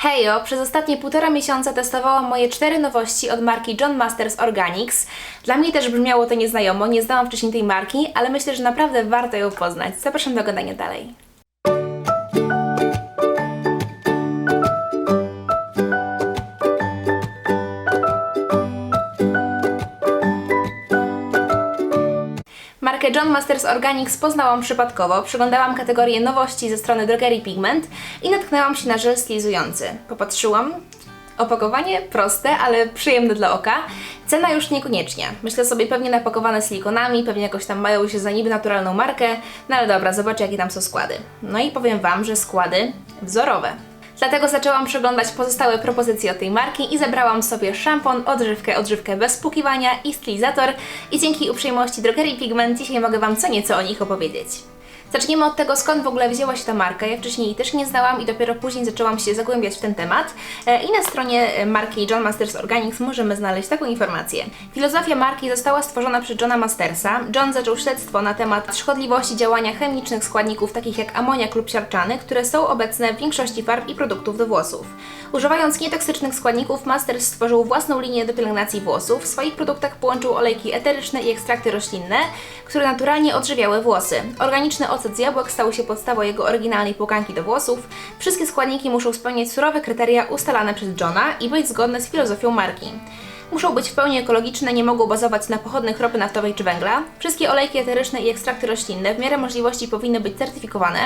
Hejo, przez ostatnie półtora miesiąca testowałam moje cztery nowości od marki John Masters Organics. Dla mnie też brzmiało to nieznajomo, nie znałam wcześniej tej marki, ale myślę, że naprawdę warto ją poznać. Zapraszam do oglądania dalej. Masters Organics poznałam przypadkowo, przeglądałam kategorię nowości ze strony Drogerii Pigment i natknęłam się na żel stilizujący. Popatrzyłam, opakowanie proste, ale przyjemne dla oka. Cena już niekoniecznie. Myślę sobie pewnie napakowane silikonami, pewnie jakoś tam mają się za niby naturalną markę, no ale dobra, zobaczę jakie tam są składy. No i powiem Wam, że składy wzorowe. Dlatego zaczęłam przeglądać pozostałe propozycje od tej marki i zebrałam sobie szampon, odżywkę, odżywkę bez spłukiwania i stylizator i dzięki uprzejmości Drogerii Pigment dzisiaj mogę Wam co nieco o nich opowiedzieć. Zaczniemy od tego, skąd w ogóle wzięła się ta marka. Ja wcześniej jej też nie znałam i dopiero później zaczęłam się zagłębiać w ten temat. E, I na stronie e, marki John Masters Organics możemy znaleźć taką informację. Filozofia marki została stworzona przez Johna Mastersa. John zaczął śledztwo na temat szkodliwości działania chemicznych składników takich jak amoniak lub siarczany, które są obecne w większości farb i produktów do włosów. Używając nietoksycznych składników, Masters stworzył własną linię do pielęgnacji włosów. W swoich produktach połączył olejki eteryczne i ekstrakty roślinne, które naturalnie odżywiały włosy. Organiczny ocet z jabłek stał się podstawą jego oryginalnej płukanki do włosów. Wszystkie składniki muszą spełniać surowe kryteria ustalane przez Johna i być zgodne z filozofią marki. Muszą być w pełni ekologiczne, nie mogą bazować na pochodnych ropy naftowej czy węgla. Wszystkie olejki eteryczne i ekstrakty roślinne w miarę możliwości powinny być certyfikowane.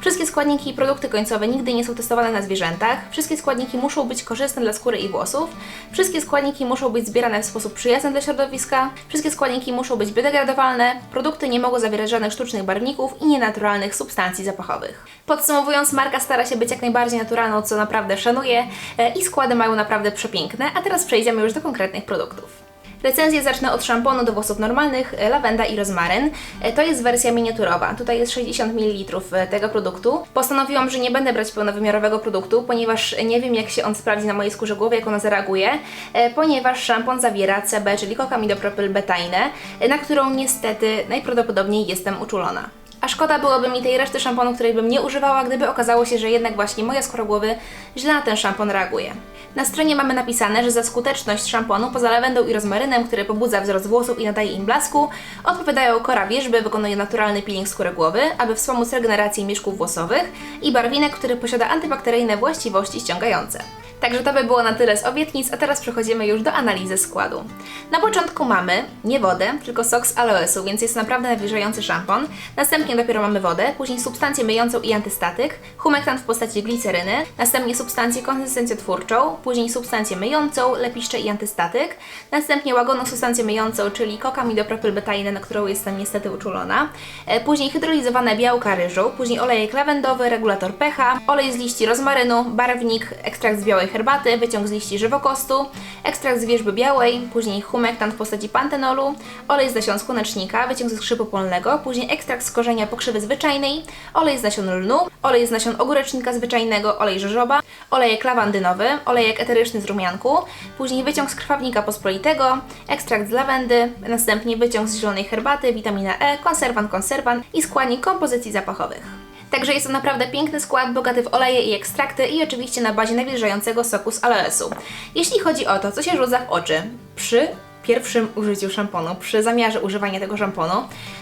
Wszystkie składniki i produkty końcowe nigdy nie są testowane na zwierzętach. Wszystkie składniki muszą być korzystne dla skóry i włosów. Wszystkie składniki muszą być zbierane w sposób przyjazny dla środowiska. Wszystkie składniki muszą być biodegradowalne. Produkty nie mogą zawierać żadnych sztucznych barwników i nienaturalnych substancji zapachowych. Podsumowując, marka stara się być jak najbardziej naturalną, co naprawdę szanuję e, i składy mają naprawdę przepiękne. A teraz przejdziemy już do konkretnych produktów. Recenzję zacznę od szamponu do włosów normalnych, e, lawenda i rozmaryn. E, To jest wersja miniaturowa. Tutaj jest 60 ml tego produktu. Postanowiłam, że nie będę brać pełnowymiarowego produktu, ponieważ nie wiem jak się on sprawdzi na mojej skórze głowy, jak ona zareaguje, e, ponieważ szampon zawiera CB, czyli kokamidopropylbetainę, e, na którą niestety najprawdopodobniej jestem uczulona. A szkoda byłoby mi tej reszty szamponu, której bym nie używała, gdyby okazało się, że jednak właśnie moja skóra głowy źle na ten szampon reaguje. Na stronie mamy napisane, że za skuteczność szamponu poza lawendą i rozmarynem, który pobudza wzrost włosów i nadaje im blasku, odpowiadają kora wierzby, wykonuje naturalny peeling skóry głowy, aby wspomóc regenerację mieszków włosowych i barwinek, który posiada antybakteryjne właściwości ściągające. Także to by było na tyle z obietnic, a teraz przechodzimy już do analizy składu. Na początku mamy nie wodę, tylko sok z aloesu, więc jest naprawdę nawilżający szampon. Następnie dopiero mamy wodę, później substancję myjącą i antystatyk, humektant w postaci gliceryny, następnie substancję konsystencjotwórczą, później substancję myjącą, lepiszcze i antystatyk, następnie łagodną substancję myjącą, czyli kokamidopropylbetainę, na którą jestem niestety uczulona, e, później hydrolizowane białka ryżu, później olejek lawendowy, regulator pH, olej z liści rozmarynu, barwnik, ekstrakt z białej herbaty, wyciąg z liści żywokostu, ekstrakt z wierzby białej, później humektant w postaci pantenolu, olej z nasion słonecznika, wyciąg ze skrzypu polnego, później ekstrakt z korzenia pokrzywy zwyczajnej, olej z nasion lnu, olej z nasion ogórecznika zwyczajnego, olej żożoba, olejek lawandynowy, olejek eteryczny z rumianku, później wyciąg z krwawnika pospolitego, ekstrakt z lawendy, następnie wyciąg z zielonej herbaty, witamina E, konserwant, konserwant i składnik kompozycji zapachowych. Także jest to naprawdę piękny skład, bogaty w oleje i ekstrakty i oczywiście na bazie nawilżającego soku z aloesu. Jeśli chodzi o to, co się rzuca w oczy przy pierwszym użyciu szamponu, przy zamiarze używania tego szamponu,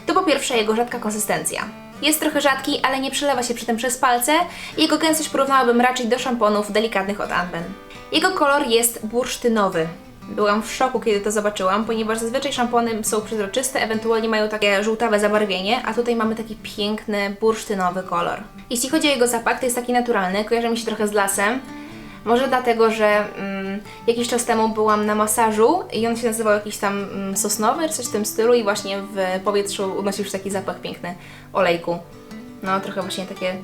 to po pierwsze jego rzadka konsystencja. Jest trochę rzadki, ale nie przelewa się przy tym przez palce. Jego gęstość porównałabym raczej do szamponów delikatnych od Anben. Jego kolor jest bursztynowy. Byłam w szoku, kiedy to zobaczyłam, ponieważ zazwyczaj szampony są przezroczyste, ewentualnie mają takie żółtawe zabarwienie, a tutaj mamy taki piękny, bursztynowy kolor. Jeśli chodzi o jego zapach, to jest taki naturalny, kojarzy mi się trochę z lasem. Może dlatego, że mm, jakiś czas temu byłam na masażu i on się nazywał jakiś tam mm, sosnowy, coś w tym stylu i właśnie w powietrzu unosił się taki zapach piękny olejku. No, trochę właśnie takie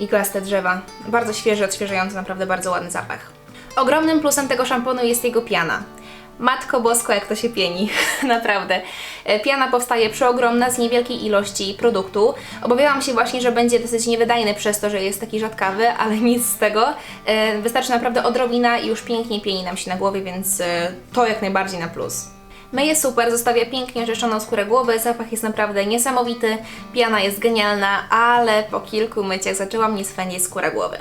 iglaste drzewa. Bardzo świeży, odświeżający, naprawdę bardzo ładny zapach. Ogromnym plusem tego szamponu jest jego piana. Matko bosko, jak to się pieni, naprawdę. E, Piana powstaje przeogromna z niewielkiej ilości produktu. Obawiałam się właśnie, że będzie dosyć niewydajny przez to, że jest taki rzadkawy, ale nic z tego. E, Wystarczy naprawdę odrobina i już pięknie pieni nam się na głowie, więc e, to jak najbardziej na plus. Myje super, zostawia pięknie oczyszczoną skórę głowy, zapach jest naprawdę niesamowity, piana jest genialna, ale po kilku myciach zaczęła mnie swędzić skóra głowy.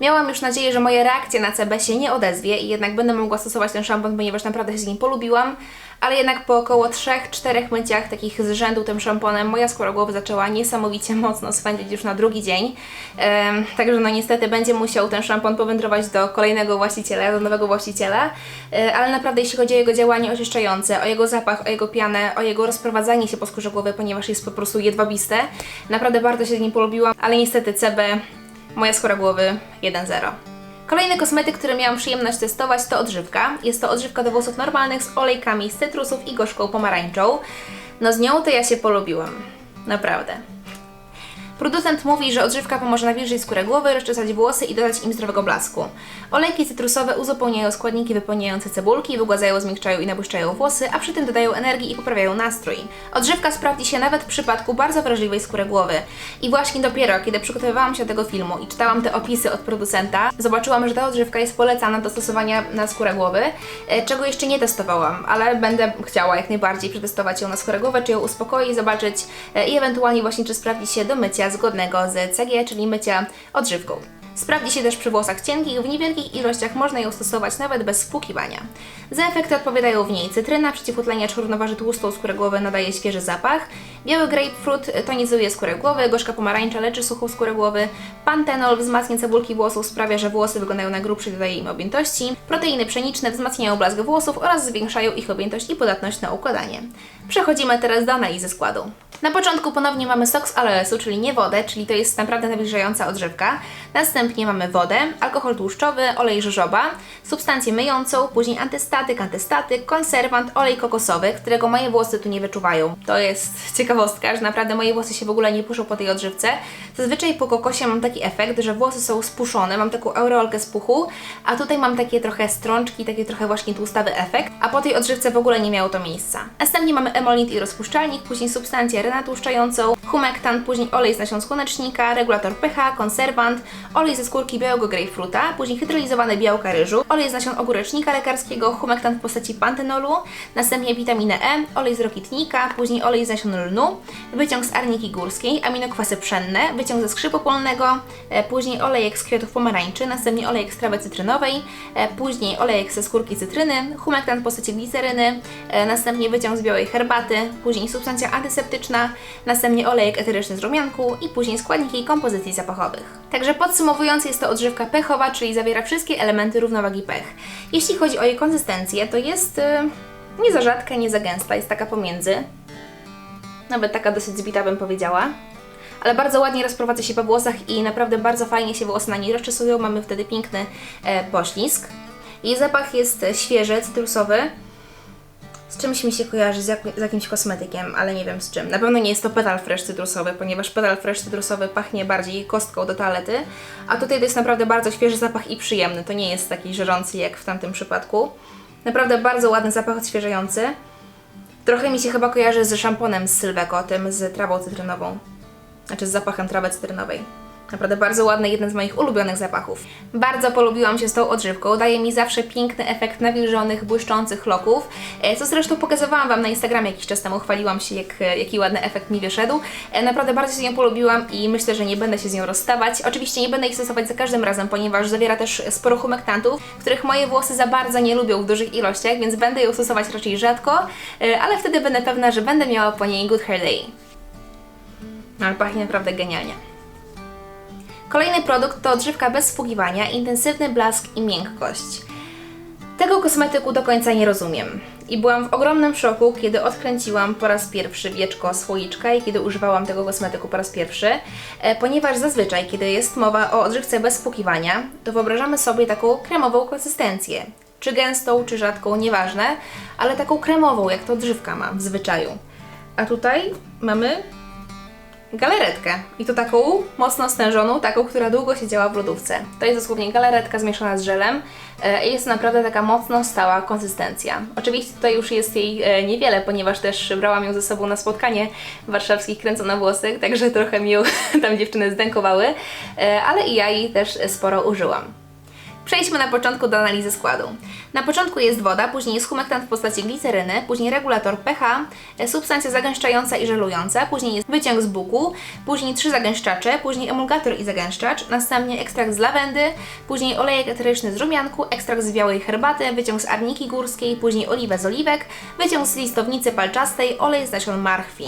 Miałam już nadzieję, że moja reakcja na CB się nie odezwie i jednak będę mogła stosować ten szampon, ponieważ naprawdę się z nim polubiłam, ale jednak po około 3-4 myciach takich z rzędu tym szamponem moja skóra głowy zaczęła niesamowicie mocno swędzić już na drugi dzień. Także no niestety będzie musiał ten szampon powędrować do kolejnego właściciela, do nowego właściciela, e, ale naprawdę jeśli chodzi o jego działanie oczyszczające, o jego zapach, o jego pianę, o jego rozprowadzanie się po skórze głowy, ponieważ jest po prostu jedwabiste, naprawdę bardzo się z nim polubiłam, ale niestety CB, moja skóra głowy 1-0. Kolejny kosmetyk, który miałam przyjemność testować to odżywka. Jest to odżywka do włosów normalnych z olejkami z cytrusów i gorzką pomarańczą. No z nią to ja się polubiłam. Naprawdę. Producent mówi, że odżywka pomoże nawilżyć skórę głowy, rozczesać włosy i dodać im zdrowego blasku. Olejki cytrusowe uzupełniają składniki wypełniające cebulki, wygładzają, zmiękczają i nabłyszczają włosy, a przy tym dodają energii i poprawiają nastrój. Odżywka sprawdzi się nawet w przypadku bardzo wrażliwej skóry głowy. I właśnie dopiero, kiedy przygotowywałam się do tego filmu i czytałam te opisy od producenta, zobaczyłam, że ta odżywka jest polecana do stosowania na skórę głowy, e, czego jeszcze nie testowałam, ale będę chciała jak najbardziej przetestować ją na skórę głowy, czy ją uspokoi, zobaczyć e, i ewentualnie właśnie czy sprawdzi się do mycia zgodnego z CG, czyli mycia odżywką. Sprawdzi się też przy włosach cienkich, w niewielkich ilościach można ją stosować nawet bez spłukiwania. Za efekty odpowiadają w niej cytryna, przeciwutleniacz równoważy tłustą skórę głowy, nadaje świeży zapach, biały grapefruit tonizuje skórę głowy, gorzka pomarańcza leczy suchą skórę głowy, pantenol wzmacnia cebulki włosów, sprawia, że włosy wyglądają na grubsze i dodaje im objętości, proteiny pszeniczne wzmacniają blask włosów oraz zwiększają ich objętość i podatność na układanie. Przechodzimy teraz do analizy składu. Na początku ponownie mamy sok z aloesu, czyli nie wodę, czyli to jest naprawdę nawilżająca odżywka. Następnie mamy wodę, alkohol tłuszczowy, olej żożoba, substancję myjącą, później antystatyk, antystatyk, konserwant, olej kokosowy, którego moje włosy tu nie wyczuwają. To jest ciekawostka, że naprawdę moje włosy się w ogóle nie puszą po tej odżywce. Zazwyczaj po kokosie mam taki efekt, że włosy są spuszczone, mam taką aureolkę z puchu, a tutaj mam takie trochę strączki, taki trochę właśnie tłustawy efekt, a po tej odżywce w ogóle nie miało to miejsca. Następnie mamy emolit i rozpuszczalnik, później substancję renatłuszczającą, humektant, później olej z nasion słonecznika, regulator pH, konserwant, olej ze skórki białego grejpfruta, później hydrolizowane białka ryżu, olej z nasion ogórecznika lekarskiego, humektant w postaci pantenolu, następnie witaminę E, olej z rokitnika, później olej z nasion lnu, wyciąg z arniki górskiej, aminokwasy pszenne, wyciąg ze skrzypu polnego, e, później olejek z kwiatów pomarańczy, następnie olejek z trawy cytrynowej, e, później olejek ze skórki cytryny, humektant w postaci gliceryny, e, następnie wyciąg z białej herbaty, później substancja antyseptyczna, następnie olejek eteryczny z rumianku i później składniki kompozycji zapachowych. Także podsumowując, jest to odżywka pechowa, czyli zawiera wszystkie elementy równowagi pech. Jeśli chodzi o jej konsystencję, to jest e, nie za rzadka, nie za gęsta, jest taka pomiędzy. Nawet taka dosyć zbita bym powiedziała. Ale bardzo ładnie rozprowadza się po włosach i naprawdę bardzo fajnie się włosy na niej rozczesują. Mamy wtedy piękny e, poślizg. Jej zapach jest e, świeży, cytrusowy. Z czymś mi się kojarzy, z, jak, z jakimś kosmetykiem, ale nie wiem z czym. Na pewno nie jest to pedal fresh cytrusowy, ponieważ pedal fresh cytrusowy pachnie bardziej kostką do toalety, a tutaj to jest naprawdę bardzo świeży zapach i przyjemny. To nie jest taki żerzący jak w tamtym przypadku. Naprawdę bardzo ładny zapach odświeżający. Trochę mi się chyba kojarzy z szamponem z Sylweko, tym z trawą cytrynową. Znaczy z zapachem trawy cytrynowej. Naprawdę bardzo ładny, jeden z moich ulubionych zapachów. Bardzo polubiłam się z tą odżywką, daje mi zawsze piękny efekt nawilżonych, błyszczących loków, e, co zresztą pokazywałam Wam na Instagramie jakiś czas temu, chwaliłam się jak, e, jaki ładny efekt mi wyszedł. E, Naprawdę bardzo się z nią polubiłam i myślę, że nie będę się z nią rozstawać. Oczywiście nie będę ich stosować za każdym razem, ponieważ zawiera też sporo humektantów, których moje włosy za bardzo nie lubią w dużych ilościach, więc będę ją stosować raczej rzadko, ale wtedy będę pewna, że będę miała po niej good hair day. No, Ale pachnie naprawdę genialnie. Kolejny produkt to odżywka bez spługiwania, intensywny blask i miękkość. Tego kosmetyku do końca nie rozumiem. I byłam w ogromnym szoku, kiedy odkręciłam po raz pierwszy wieczko słoiczka i kiedy używałam tego kosmetyku po raz pierwszy, e, ponieważ zazwyczaj, kiedy jest mowa o odżywce bez spłukiwania, to wyobrażamy sobie taką kremową konsystencję. Czy gęstą, czy rzadką, nieważne, ale taką kremową, jak to odżywka ma w zwyczaju. A tutaj mamy galaretkę. I to taką mocno stężoną, taką, która długo siedziała w lodówce. To jest dosłownie galaretka zmieszana z żelem e, i jest naprawdę taka mocno stała konsystencja. Oczywiście tutaj już jest jej e, niewiele, ponieważ też brałam ją ze sobą na spotkanie warszawskich kręcona włosy, także trochę mi ją tam dziewczyny zdękowały, e, ale i ja jej też sporo użyłam. Przejdźmy na początku do analizy składu. Na początku jest woda, później jest humektant w postaci gliceryny, później regulator pH, e, substancja zagęszczająca i żelująca, później jest wyciąg z buku, później trzy zagęszczacze, później emulgator i zagęszczacz, następnie ekstrakt z lawendy, później olejek eteryczny z rumianku, ekstrakt z białej herbaty, wyciąg z arniki górskiej, później oliwę z oliwek, wyciąg z listownicy palczastej, olej z nasion marchwi.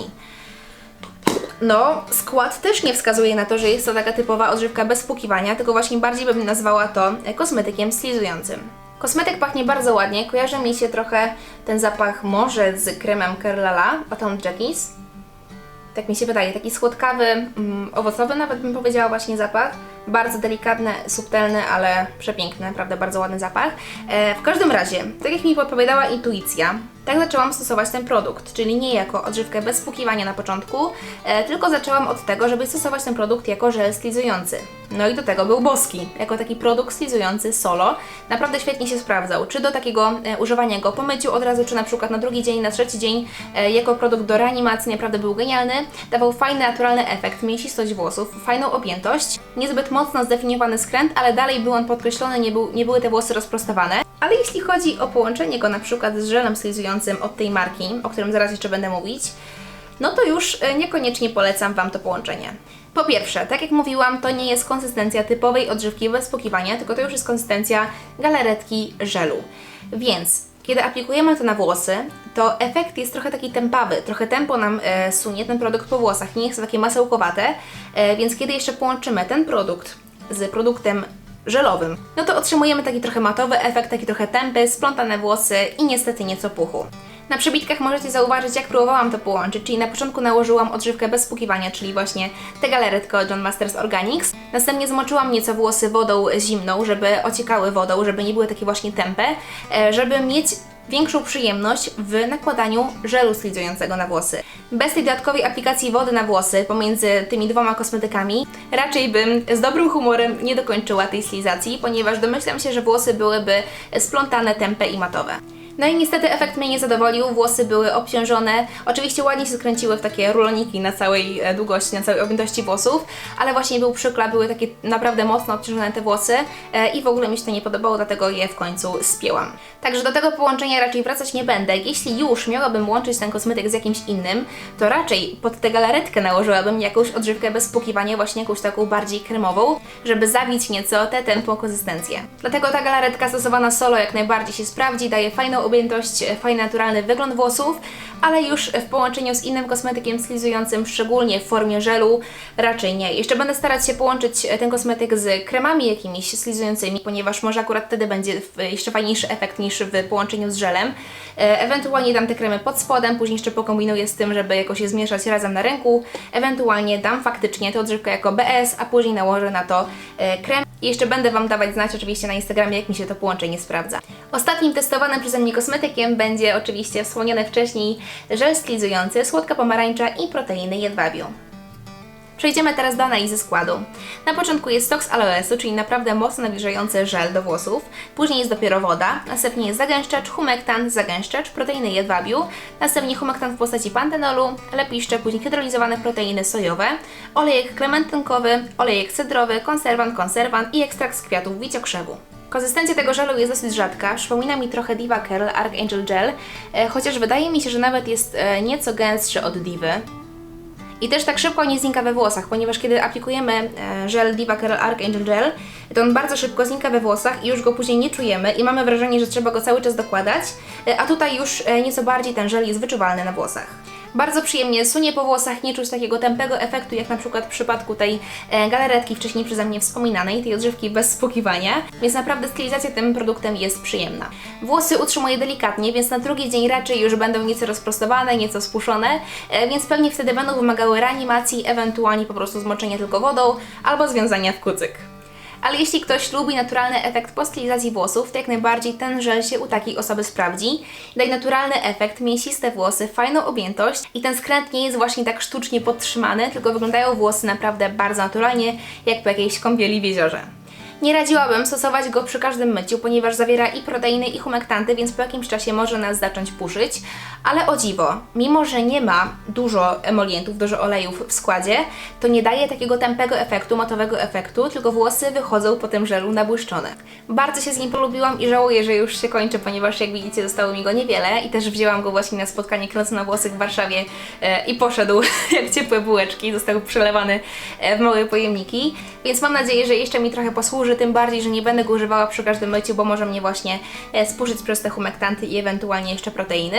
No, skład też nie wskazuje na to, że jest to taka typowa odżywka bez spłukiwania, tylko właśnie bardziej bym nazwała to e, kosmetykiem stylizującym. Kosmetyk pachnie bardzo ładnie, kojarzy mi się trochę ten zapach może z kremem Kerlala Autumn Jackies. Tak mi się wydaje, taki słodkawy, mm, owocowy nawet bym powiedziała właśnie zapach. Bardzo delikatny, subtelny, ale przepiękny, naprawdę bardzo ładny zapach. E, w każdym razie, tak jak mi podpowiadała intuicja, tak zaczęłam stosować ten produkt, czyli nie jako odżywkę bez spłukiwania na początku, e, tylko zaczęłam od tego, żeby stosować ten produkt jako żel stylizujący. No i do tego był boski, jako taki produkt stylizujący solo. Naprawdę świetnie się sprawdzał, czy do takiego e, używania go po myciu od razu, czy na przykład na drugi dzień, na trzeci dzień, e, jako produkt do reanimacji naprawdę był genialny. Dawał fajny, naturalny efekt, mięsistość włosów, fajną objętość, niezbyt mocno zdefiniowany skręt, ale dalej był on podkreślony, nie, był, nie były te włosy rozprostowane. Ale jeśli chodzi o połączenie go na przykład z żelem stylizującym od tej marki, o którym zaraz jeszcze będę mówić, no to już e, niekoniecznie polecam Wam to połączenie. Po pierwsze, tak jak mówiłam, to nie jest konsystencja typowej odżywki bez spłukiwania, tylko to już jest konsystencja galaretki żelu. Więc kiedy aplikujemy to na włosy, to efekt jest trochę taki tempawy, trochę tempo nam e, sunie ten produkt po włosach, nie jest to takie masełkowate, e, więc kiedy jeszcze połączymy ten produkt z produktem żelowym, no to otrzymujemy taki trochę matowy efekt, taki trochę tępy, splątane włosy i niestety nieco puchu. Na przebitkach możecie zauważyć, jak próbowałam to połączyć, czyli na początku nałożyłam odżywkę bez spłukiwania, czyli właśnie tę galaretkę od John Masters Organics. Następnie zmoczyłam nieco włosy wodą zimną, żeby ociekały wodą, żeby nie były takie właśnie tępe, e, żeby mieć większą przyjemność w nakładaniu żelu stylizującego na włosy. Bez tej dodatkowej aplikacji wody na włosy pomiędzy tymi dwoma kosmetykami raczej bym z dobrym humorem nie dokończyła tej stylizacji, ponieważ domyślam się, że włosy byłyby splątane, tępe i matowe. No i niestety efekt mnie nie zadowolił, włosy były obciążone, oczywiście ładnie się skręciły w takie ruloniki na całej e, długości, na całej objętości włosów, ale właśnie był przykład, były takie naprawdę mocno obciążone te włosy e, i w ogóle mi się to nie podobało, dlatego je w końcu spięłam. Także do tego połączenia raczej wracać nie będę. Jeśli już miałabym łączyć ten kosmetyk z jakimś innym, to raczej pod tę galaretkę nałożyłabym jakąś odżywkę bez spłukiwania, właśnie jakąś taką bardziej kremową, żeby zabić nieco tę tępą konsystencję. Dlatego ta galaretka stosowana solo jak najbardziej się sprawdzi, daje fajną objętość, e, fajny naturalny wygląd włosów, ale już w połączeniu z innym kosmetykiem stylizującym, szczególnie w formie żelu, raczej nie. Jeszcze będę starać się połączyć e, ten kosmetyk z kremami jakimiś stylizującymi, ponieważ może akurat wtedy będzie jeszcze fajniejszy efekt niż w połączeniu z żelem. E, Ewentualnie dam te kremy pod spodem, później jeszcze pokombinuję z tym, żeby jakoś je zmieszać razem na ręku. Ewentualnie dam faktycznie tę odżywkę jako BS, a później nałożę na to krem. I jeszcze będę Wam dawać znać oczywiście na Instagramie, jak mi się to połączenie sprawdza. Ostatnim testowanym przeze mnie kosmetykiem będzie oczywiście wspomniany wcześniej żel stylizujący, słodka pomarańcza i proteiny jedwabiu. Przejdziemy teraz do analizy składu. Na początku jest stok z aloesu, czyli naprawdę mocno nawilżający żel do włosów. Później jest dopiero woda, następnie jest zagęszczacz, humektant, zagęszczacz, proteiny jedwabiu, następnie humektant w postaci pantenolu, lepiszcze, później hydrolizowane proteiny sojowe, olejek klementynkowy, olejek cedrowy, konserwant, konserwant i ekstrakt z kwiatów wiciokrzewu. Konsystencja tego żelu jest dosyć rzadka, przypomina mi trochę Diva Curl Archangel Gel, e, chociaż wydaje mi się, że nawet jest e, nieco gęstszy od Divy. I też tak szybko nie znika we włosach, ponieważ kiedy aplikujemy e, żel Diva Curl Archangel Gel, to on bardzo szybko znika we włosach i już go później nie czujemy i mamy wrażenie, że trzeba go cały czas dokładać, e, a tutaj już e, nieco bardziej ten żel jest wyczuwalny na włosach. Bardzo przyjemnie sunie po włosach, nie czuć takiego tępego efektu, jak na przykład w przypadku tej e, galaretki wcześniej przeze mnie wspominanej, tej odżywki bez spłukiwania, więc naprawdę stylizacja tym produktem jest przyjemna. Włosy utrzymuje delikatnie, więc na drugi dzień raczej już będą nieco rozprostowane, nieco spuszczone, e, więc pewnie wtedy będą wymagały reanimacji, ewentualnie po prostu zmoczenia tylko wodą albo związania w kucyk. Ale jeśli ktoś lubi naturalny efekt po stylizacji włosów, to jak najbardziej ten żel się u takiej osoby sprawdzi. Daje naturalny efekt, mięsiste włosy, fajną objętość i ten skręt nie jest właśnie tak sztucznie podtrzymany, tylko wyglądają włosy naprawdę bardzo naturalnie, jak po jakiejś kąpieli w jeziorze. Nie radziłabym stosować go przy każdym myciu, ponieważ zawiera i proteiny, i humektanty, więc po jakimś czasie może nas zacząć puszyć. Ale o dziwo, mimo że nie ma dużo emolientów, dużo olejów w składzie, to nie daje takiego tępego efektu, matowego efektu, tylko włosy wychodzą po tym żelu nabłyszczone. Bardzo się z nim polubiłam i żałuję, że już się kończy, ponieważ jak widzicie zostało mi go niewiele i też wzięłam go właśnie na spotkanie Krocy na włosy w Warszawie e, i poszedł jak ciepłe bułeczki, został przelewany e, w małe pojemniki, więc mam nadzieję, że jeszcze mi trochę posłuży, tym bardziej, że nie będę go używała przy każdym myciu, bo może mnie właśnie e, spuszyć przez te humektanty i ewentualnie jeszcze proteiny.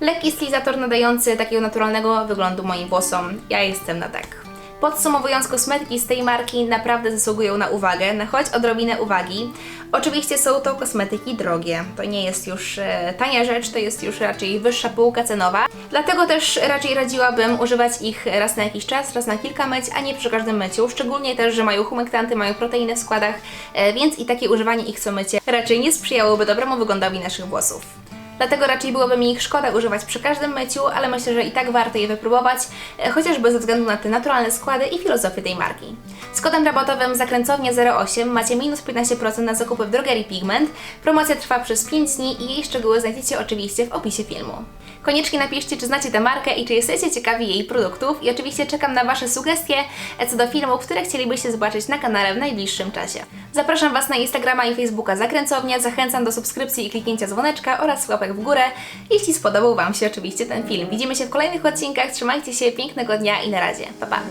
Lekki stylizator nadający takiego naturalnego wyglądu moim włosom. Ja jestem na tak. Podsumowując, kosmetyki z tej marki naprawdę zasługują na uwagę, na choć odrobinę uwagi. Oczywiście są to kosmetyki drogie. To nie jest już e, tania rzecz, to jest już raczej wyższa półka cenowa. Dlatego też raczej radziłabym używać ich raz na jakiś czas, raz na kilka myć, a nie przy każdym myciu. Szczególnie też, że mają humektanty, mają proteiny w składach, e, więc i takie używanie ich co mycie raczej nie sprzyjałoby dobremu wyglądowi naszych włosów. Dlatego raczej byłoby mi ich szkoda używać przy każdym myciu, ale myślę, że i tak warto je wypróbować, e, chociażby ze względu na te naturalne składy i filozofię tej marki. Z kodem rabatowym zakręcownie08 macie minus 15% na zakupy w drogerii Pigment. Promocja trwa przez 5 dni i jej szczegóły znajdziecie oczywiście w opisie filmu. Koniecznie napiszcie, czy znacie tę markę i czy jesteście ciekawi jej produktów i oczywiście czekam na Wasze sugestie e, co do filmów, które chcielibyście zobaczyć na kanale w najbliższym czasie. Zapraszam Was na Instagrama i Facebooka Zakręcownia, zachęcam do subskrypcji i kliknięcia dzwoneczka oraz w górę, jeśli spodobał Wam się oczywiście ten film. Widzimy się w kolejnych odcinkach, trzymajcie się, pięknego dnia i na razie. Pa, pa!